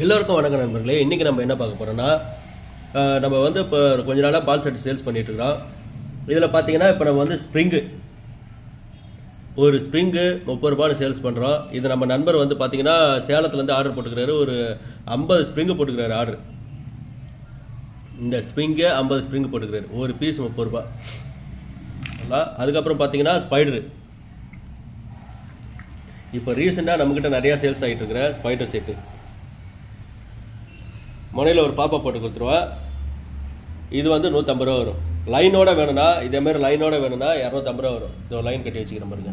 எல்லோருக்கும் வணக்கம் நண்பர்களே. இன்றைக்கி நம்ம என்ன பார்க்க போகிறோன்னா நம்ம வந்து இப்போ கொஞ்ச நாளாக பால் செட் சேல்ஸ் பண்ணிட்டு இதில் பார்த்தீங்கன்னா இப்போ நம்ம வந்து ஸ்ப்ரிங்கு ஒரு ஸ்ப்ரிங்கு முப்பது ரூபான்னு சேல்ஸ் பண்ணுறோம் இது நம்ம நண்பர் வந்து பார்த்தீங்கன்னா சேலத்துலேருந்து ஆர்டர் போட்டுக்கிறாரு. ஒரு ஐம்பது ஸ்ப்ரிங்கு போட்டுக்கிறாரு ஆர்டர் இந்த ஸ்ப்ரிங்கு ஐம்பது ஸ்ப்ரிங்கு போட்டுக்கிறாரு. ஒரு பீஸ் முப்பது ரூபா. அதுக்கப்புறம் பார்த்தீங்கன்னா ஸ்பைடரு இப்போ ரீசெண்டாக நம்மக்கிட்ட நிறையா சேல்ஸ் ஆகிட்டு இருக்கிற ஸ்பைடர் செட்டு முனையில் ஒரு பாப்பா போட்டு கொடுத்துருவா. இது வந்து நூற்றம்பது ரூபா வரும். லைனோட வேணும்னா இதேமாரி லைனோட வேணும்னா இரநூத்தம்பது ரூபா வரும். இதோ லைன் கட்டி வச்சுக்கிறேன் பாருங்க.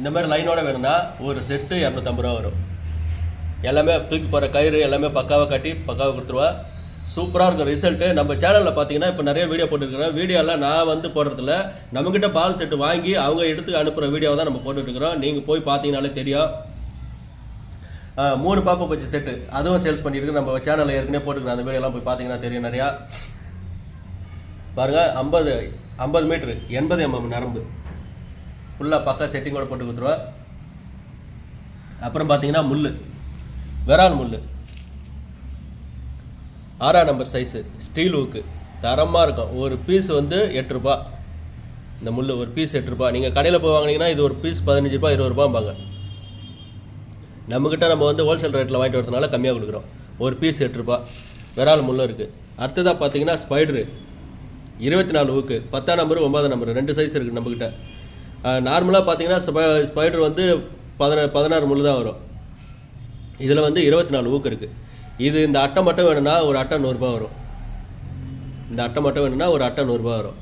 இந்த மாதிரி லைனோட வேணும்னா ஒரு செட்டு இரநூத்தம்பது ரூபா வரும். எல்லாமே தூக்கி போகிற கயிறு எல்லாமே பக்காவாக கட்டி பக்காவாக கொடுத்துருவா. சூப்பராக இருக்கும் ரிசல்ட்டு. நம்ம சேனலில் பார்த்தீங்கன்னா இப்போ நிறைய வீடியோ போட்டுருக்கிறோம். வீடியோலாம் நான் வந்து போடுறதில்ல. நம்மக்கிட்ட பால் செட்டு வாங்கி அவங்க எடுத்து அனுப்புகிற வீடியோ தான் நம்ம போட்டுட்ருக்குறோம் நீங்கள் போய் பார்த்தீங்கனாலே தெரியும். மூணு பாப்பா பச்சு செட்டு அதுவும் சேல்ஸ் பண்ணியிருக்கு. நம்ம சேனலில் ஏற்கனவே போட்டுக்கிறோம் அந்த வீடியோலாம் போய் பார்த்தீங்கன்னா தெரியும் நிறையா. பாருங்கள் ஐம்பது ஐம்பது மீட்ரு எண்பது எம்எம் நரம்பு. ஃபுல்லாக பக்கா செட்டிங்கோட போட்டு கொடுத்துருவா. அப்புறம் பார்த்தீங்கன்னா முள் விரால் முள் ஆறாம் நம்பர் சைஸு ஸ்டீல் ஊக்கு தரமாக இருக்கும். ஒரு பீஸ் வந்து எட்டுரூபா இந்த முள் ஒரு பீஸ் எட்டு ரூபா. நீங்கள் கடையில் போய் வாங்கினீங்கன்னா இது ஒரு பீஸ் பதினஞ்சு ரூபா இருபது ரூபாம்பாங்க. நம்மக்கிட்ட நம்ம வந்து ஹோல்சேல் ரேட்டில் வாங்கிட்டு வரதுனால கம்மியாக கொடுக்குறோம். ஒரு பீஸ் எட்டுருபா. விரால் முள்ளும் இருக்குது அடுத்ததாக பார்த்தீங்கன்னா ஸ்பைடரு இருபத்தி நாலு ஊக்கு பத்தாம் நம்பர் ஒன்பதாம் நம்பர் ரெண்டு சைஸ் இருக்குது நம்மக்கிட்ட நார்மலாக பார்த்தீங்கன்னா ஸ்ப ஸ்பைடர் வந்து பதின பதினாறு முள் தான் வரும். இதில் வந்து இருபத்தி நாலு ஊக்கு இருக்குது இது இந்த அட்டை மட்டும் வேணும்னா ஒரு அட்டை நூறுரூபா வரும். இந்த அட்டை மட்டும் வேணும்னா ஒரு அட்டை நூறுரூபா வரும்.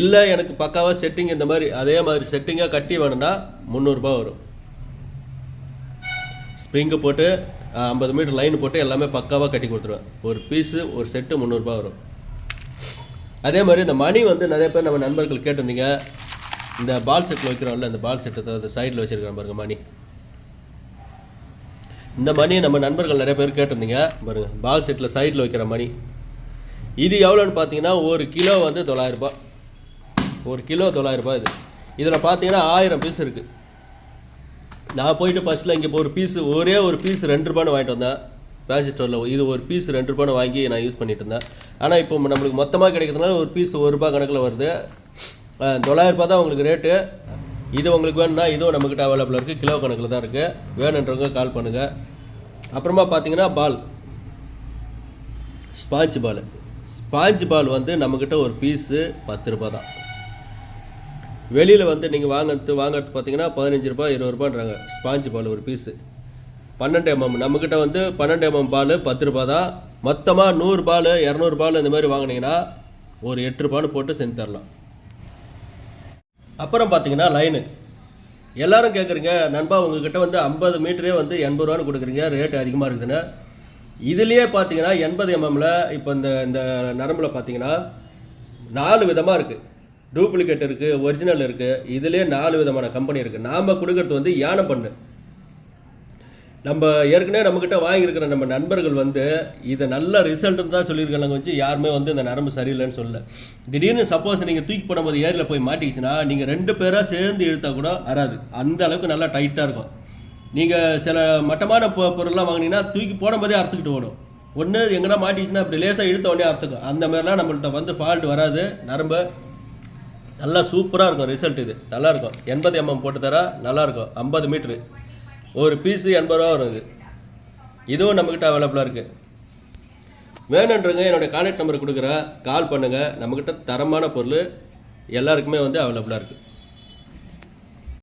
இல்லை எனக்கு பக்காவாக செட்டிங் இந்த மாதிரி அதே மாதிரி செட்டிங்காக கட்டி வேணும்னா முந்நூறுரூபா வரும். ஸ்ப்ரிங்கு போட்டு ஐம்பது மீட்டர் லைன் போட்டு எல்லாமே பக்காவாக கட்டி கொடுத்துருவேன். ஒரு பீஸு ஒரு செட்டு முந்நூறுரூபா வரும். அதே மாதிரி இந்த மணி வந்து நிறைய பேர் நம்ம நண்பர்கள் கேட்டிருந்தீங்க. இந்த பால் செட்டில் வைக்கிறோம்ல இந்த பால் செட்டை இந்த சைடில் வச்சுருக்கேன் பாருங்க மணி இந்த மணி நம்ம நண்பர்கள் நிறைய பேர் கேட்டிருந்தீங்க. பாருங்க பால் செட்டில் சைடில் வைக்கிற மணி இது எவ்வளோன்னு பார்த்தீங்கன்னா ஒரு கிலோ வந்து தொள்ளாயிரரூபா ஒரு கிலோ தொள்ளாயிரரூபா இது. இதில் பார்த்தீங்கன்னா ஆயிரம் பீஸ் இருக்குது நான் போயிட்டு ஃபஸ்ட்டில் இங்கே ஒரு பீஸ் ஒரே ஒரு பீஸ் ரெண்டு ரூபான்னு வாங்கிட்டு வந்தேன். ஃபேன்சி ஸ்டோரில் இது ஒரு பீஸ் ரெண்டு ரூபான்னு வாங்கி நான் யூஸ் பண்ணிட்டு இருந்தேன். ஆனால் இப்போ நம்மளுக்கு மொத்தமாக கிடைக்கிறதுனால ஒரு பீஸ் ஒரு ரூபா கணக்கில் வருது. தொள்ளாயிரம் ரூபாய் தான் உங்களுக்கு ரேட்டு இது உங்களுக்கு வேணும்னா இதுவும் நம்மக்கிட்ட அவைலபிள் இருக்குது கிலோ கணக்கில் தான் இருக்குது வேணுன்றவங்க கால் பண்ணுங்கள் அப்புறமா பார்த்தீங்கன்னா பால் ஸ்பாஞ்ச் பால் ஸ்பாஞ்ச் பால் வந்து நம்மக்கிட்ட ஒரு பீஸு பத்து ரூபாய் தான். வெளியில் வந்து நீங்கள் வாங்கிறது வாங்குறது பார்த்தீங்கன்னா பதினஞ்சு ரூபாய் இருபது ரூபான்றாங்க ஸ்பாஞ்சு பால் ஒரு பீஸு பன்னெண்டு எம்எம் நம்மக்கிட்ட வந்து பன்னெண்டு எம்எம் பால் பத்து ரூபா தான். மொத்தமாக நூறு பால் இரநூறு பால் இந்த மாதிரி வாங்குனீங்கன்னா ஒரு எட்டு ரூபான்னு போட்டு செஞ்சு தரலாம். அப்புறம் பார்த்தீங்கன்னா லைனு எல்லாரும் கேட்குறீங்க நண்பா உங்ககிட்ட வந்து ஐம்பது மீட்டரே வந்து எண்பது ரூபான்னு கொடுக்குறீங்க ரேட் அதிகமாக இருக்குதுன்னு. இதுலேயே பார்த்தீங்கன்னா எண்பது எம்எம்மில் இப்போ இந்த இந்த நரம்பில் பார்த்தீங்கன்னா நாலு விதமாக இருக்குது டூப்ளிகேட் இருக்குது ஒரிஜினல் இருக்குது இதுலேயே நாலு விதமான கம்பெனி இருக்குது நாம் கொடுக்கறது வந்து யானை பண்ணு. நம்ம ஏற்கனவே நம்மக்கிட்ட வாங்கியிருக்கிற நம்ம நண்பர்கள் வந்து இதை நல்ல ரிசல்ட்னு தான் சொல்லியிருக்காங்க வச்சு யாருமே வந்து இந்த நரம்பு சரியில்லைன்னு சொல்லல. திடீர்னு சப்போஸ் நீங்கள் தூக்கி போடும்போது ஏரியில் போய் மாட்டிக்கிச்சுன்னா நீங்கள் ரெண்டு பேராக சேர்ந்து இழுத்தா கூட வராது. அந்த அளவுக்கு நல்லா டைட்டாக இருக்கும். நீங்கள் சில மட்டமான பொ பொருள்லாம் வாங்கினீங்கன்னா தூக்கி போடும்போதே அறுத்துக்கிட்டு ஓடும். ஒன்று எங்கன்னா மாட்டிச்சுன்னா அப்படி லேசாக இழுத்த உடனே அறுத்துக்கும். அந்த மாதிரிலாம் நம்மள்ட்ட வந்து ஃபால்ட் வராது. நரம்பு நல்லா சூப்பராக இருக்கும் ரிசல்ட் இது. நல்லாயிருக்கும் எண்பது எம்எம் போட்டு தர நல்லாயிருக்கும் ஐம்பது மீட்ரு ஒரு பீஸு எண்பது ரூபா வரும் இது. இதுவும் நம்மக்கிட்ட அவைலபிளாக இருக்குது வேணுன்றவங்க என்னுடைய கான்டாக்ட் நம்பர் கொடுக்குறேன் கால் பண்ணுங்கள் நம்மக்கிட்ட தரமான பொருள் எல்லாருக்குமே வந்து அவைலபிளாக இருக்குது